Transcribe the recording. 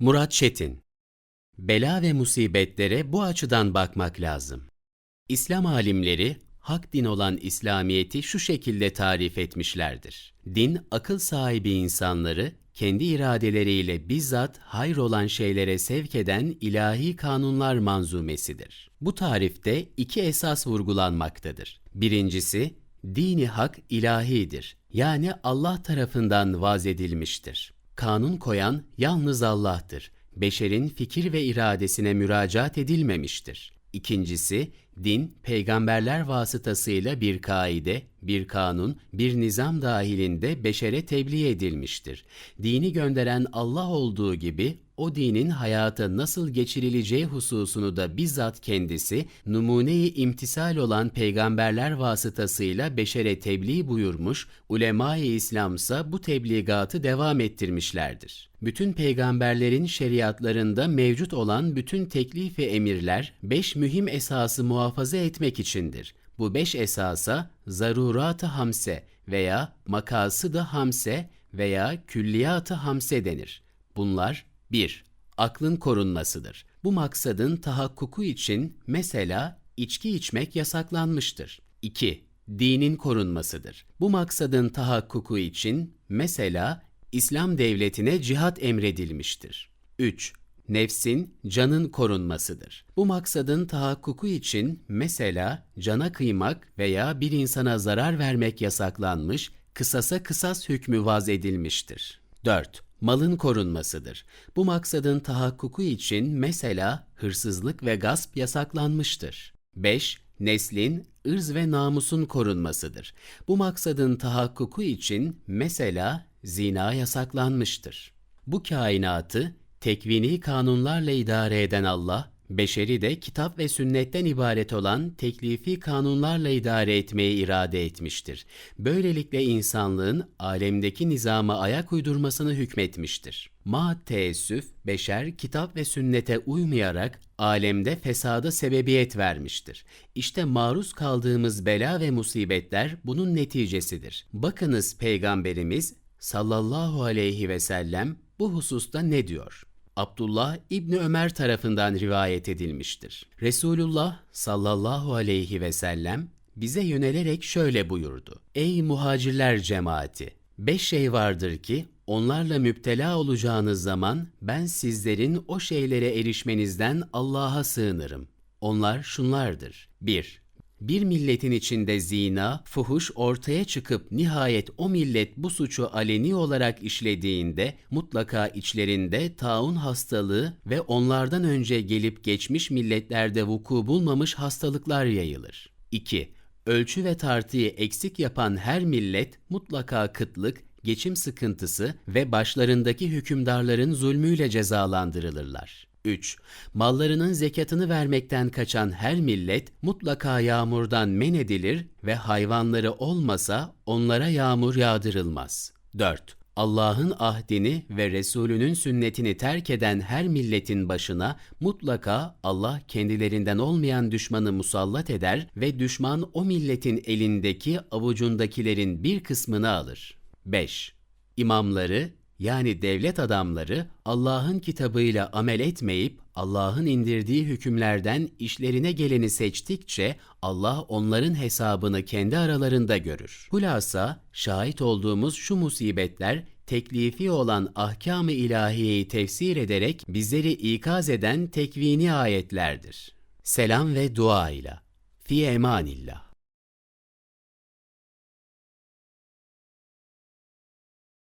Murat Çetin Bela ve musibetlere bu açıdan bakmak lazım. İslam alimleri, hak din olan İslamiyet'i şu şekilde tarif etmişlerdir. Din, akıl sahibi insanları kendi iradeleriyle bizzat hayır olan şeylere sevk eden ilahi kanunlar manzumesidir. Bu tarifte iki esas vurgulanmaktadır. Birincisi, dini hak ilahidir. Yani Allah tarafından vaz edilmiştir. Kanun koyan yalnız Allah'tır. Beşerin fikir ve iradesine müracaat edilmemiştir. İkincisi, din peygamberler vasıtasıyla bir kaide, bir kanun, bir nizam dahilinde beşere tebliğ edilmiştir. Dini gönderen Allah olduğu gibi o dinin hayata nasıl geçirileceği hususunu da bizzat kendisi numune-i imtisal olan peygamberler vasıtasıyla beşere tebliğ buyurmuş, ulema-i İslamsa bu tebligatı devam ettirmişlerdir. Bütün peygamberlerin şeriatlarında mevcut olan bütün teklif ve emirler beş mühim esası muhafaza etmek içindir. Bu beş esasa zarurat-ı hamse veya makası da hamse veya külliyat-ı hamse denir. Bunlar 1. Aklın korunmasıdır. Bu maksadın tahakkuku için mesela içki içmek yasaklanmıştır. 2. Dinin korunmasıdır. Bu maksadın tahakkuku için mesela İslam devletine cihat emredilmiştir. 3. Nefsin, canın korunmasıdır. Bu maksadın tahakkuku için mesela cana kıymak veya bir insana zarar vermek yasaklanmış, kısasa kısas hükmü vaz edilmiştir. 4. Malın korunmasıdır. Bu maksadın tahakkuku için mesela hırsızlık ve gasp yasaklanmıştır. 5. Neslin, ırz ve namusun korunmasıdır. Bu maksadın tahakkuku için mesela zina yasaklanmıştır. Bu kainatı tekvini kanunlarla idare eden Allah, beşeri de kitap ve sünnetten ibaret olan teklifi kanunlarla idare etmeyi irade etmiştir. Böylelikle insanlığın alemdeki nizama ayak uydurmasını hükmetmiştir. Ma teessüf, beşer kitap ve sünnete uymayarak alemde fesada sebebiyet vermiştir. İşte maruz kaldığımız bela ve musibetler bunun neticesidir. Bakınız Peygamberimiz sallallahu aleyhi ve sellem bu hususta ne diyor? Abdullah İbni Ömer tarafından rivayet edilmiştir. Resulullah sallallahu aleyhi ve sellem bize yönelerek şöyle buyurdu. Ey muhacirler cemaati! Beş şey vardır ki onlarla müptela olacağınız zaman ben sizlerin o şeylere erişmenizden Allah'a sığınırım. Onlar şunlardır. 1. Bir milletin içinde zina, fuhuş ortaya çıkıp nihayet o millet bu suçu aleni olarak işlediğinde mutlaka içlerinde taun hastalığı ve onlardan önce gelip geçmiş milletlerde vuku bulmamış hastalıklar yayılır. 2. Ölçü ve tartıyı eksik yapan her millet mutlaka kıtlık, geçim sıkıntısı ve başlarındaki hükümdarların zulmüyle cezalandırılırlar. 3. Mallarının zekatını vermekten kaçan her millet mutlaka yağmurdan men edilir ve hayvanları olmasa onlara yağmur yağdırılmaz. 4. Allah'ın ahdini ve Resulünün sünnetini terk eden her milletin başına mutlaka Allah kendilerinden olmayan düşmanı musallat eder ve düşman o milletin elindeki avucundakilerin bir kısmını alır. 5. İmamları yani devlet adamları Allah'ın kitabıyla amel etmeyip Allah'ın indirdiği hükümlerden işlerine geleni seçtikçe Allah onların hesabını kendi aralarında görür. Hulasa şahit olduğumuz şu musibetler teklifi olan ahkam-ı ilahiyeyi tefsir ederek bizleri ikaz eden tekvini ayetlerdir. Selam ve dua ile. Fi emanillah.